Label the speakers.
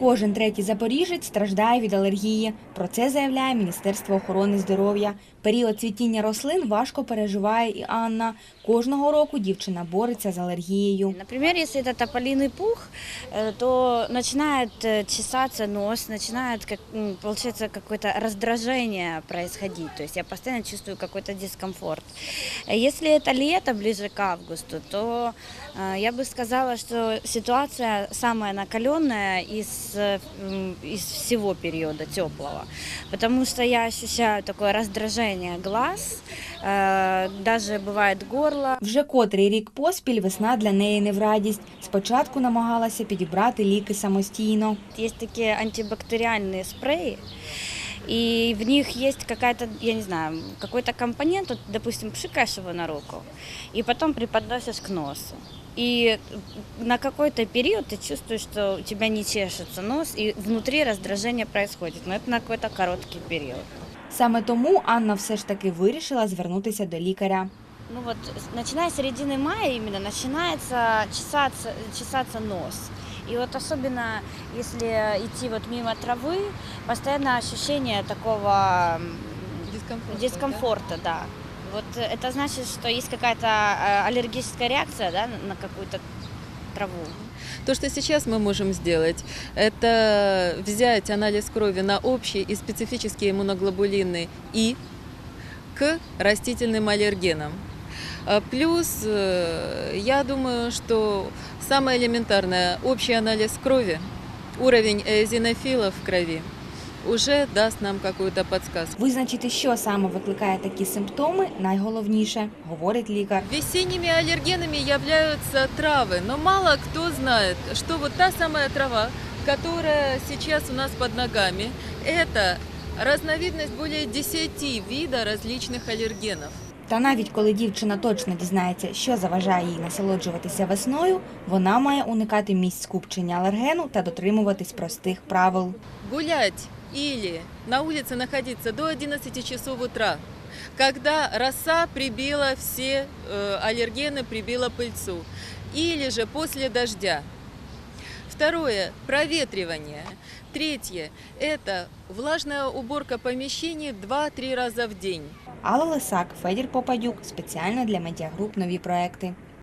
Speaker 1: кожен третій запоріжець страждає від алергії. Про це заявляє Міністерство охорони здоров'я. Період цвітіння рослин важко переживає і Анна. Кожного року дівчина бореться з алергією.
Speaker 2: Например, если это тополиный пух, э, то начинает э, чесаться нос, начинает, как, м, получается, какое-то раздражение происходить. То есть я постоянно чувствую какой-то дискомфорт. Э, Если это лето, ближе к августу, то э, я бы сказала, что ситуация самая накаленная из, э, м, из всего периода теплого. Потому что я ощущаю такое раздражение глаз, э, даже бывает горло.
Speaker 1: Вже котрий рік поспіль весна для неї не в радість. Спочатку намагалася підібрати ліки самостійно.
Speaker 2: Есть такие антибактериальные спреи, И в них есть какая-то, я не знаю, какой-то компонент, вот, допустим, пшикаешь его на руку, и потом преподносишь к носу. И на какой-то период ты чувствуешь, что у тебя не чешется нос, и внутри раздражение происходит. Но это на какой-то короткий период.
Speaker 1: Саме тому Анна все ж таки вирішила звернутися до лікаря.
Speaker 2: Ну вот, начиная с середины мая именно начинается чесаться, чесаться нос. И вот особенно, если идти вот мимо травы, постоянно ощущение такого м,
Speaker 3: Дискомфорт.
Speaker 2: дискомфорта, да. Вот э, это значит, что есть какая-то э, аллергическая реакция, да, на какую-то траву.
Speaker 3: То, что сейчас мы можем сделать, это взять анализ крови на общие и специфические иммуноглобулины И к растительным аллергенам. А Плюс, э, я думаю, что самое элементарное, общий анализ крови, уровень эозинофилов в крови, уже даст нам какую-то подсказку.
Speaker 1: Визначити, що саме викликає такі симптоми, найголовніше, говорить лікар.
Speaker 3: Весенними аллергенами являются травы, но мало кто знает, что вот та самая трава, которая сейчас у нас под ногами, это разновидность более 10 вида различных аллергенов.
Speaker 1: Та навіть коли дівчина точно дізнається, що заважає їй насолоджуватися весною, вона має уникати місць скупчення алергену та дотримуватись простих правил.
Speaker 3: Гулять или на улице находиться до 11 часов утра, когда роса прибила все э, аллергены, прибила пыльцу, или же после дождя. Второе – проветривание. Третье – это влажная уборка помещений 2-3 раза в день.
Speaker 1: Алла Лисак, Федір Попадюк спеціально для медіагруп нові проекти.